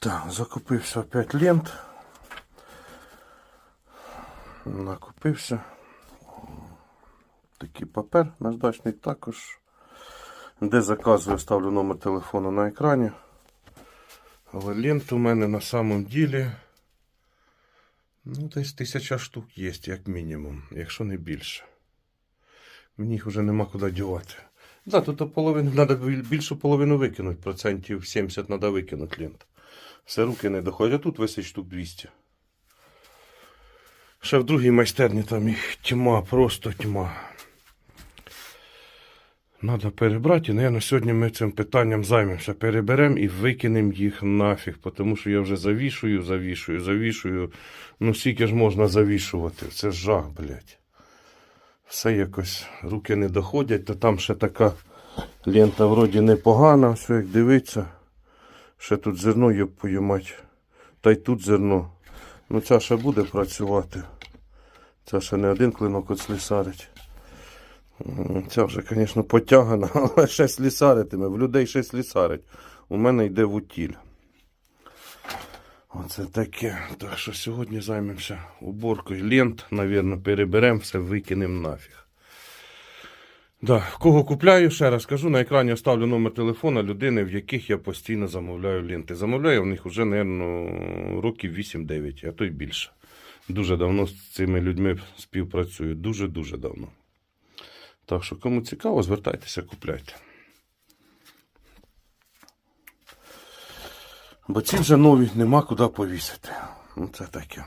Так, закупився опять лент. Накупився. Такий папер наждачний також. Де заказую, ставлю номер телефону на екрані. Але лент у мене на самом ділі. Ну, десь тисяча штук є, як мінімум, якщо не більше. Мені їх вже нема куди дівати. Да, тут половину, треба більшу половину викинути, процентів 70 треба викинути лент. Все руки не доходять, тут висить штук 200. Ще в другій майстерні там їх тьма, просто тьма. Надо перебрати, і, наверное, сьогодні ми цим питанням займемося. Переберемо і викинемо їх нафіг, тому що я вже завішую, завішую, завішую. Ну, скільки ж можна завішувати? Це жах, блядь. Все якось руки не доходять, то там ще така лента вроді непогана, все як дивиться. Ще тут зерно є поймати. Та й тут зерно. Ну, ця ще буде працювати. Ця ще не один клинок от слісарить. Ця вже, звісно, потягана, але ще слісаритиме. В людей ще слісарить. У мене йде в утіль. Оце таке. Так що сьогодні займемося уборкою лент, навірно, переберемо все, викинемо нафіг. Да. Кого купляю, ще раз кажу, на екрані оставлю номер телефона людини, в яких я постійно замовляю ленти. Замовляю в них вже, мабуть, років 8-9, а то й більше. Дуже давно з цими людьми співпрацюю. Дуже-дуже давно. Так що, кому цікаво, звертайтеся, купляйте. Бо ці вже нові нема куди повісити. Ну, це таке.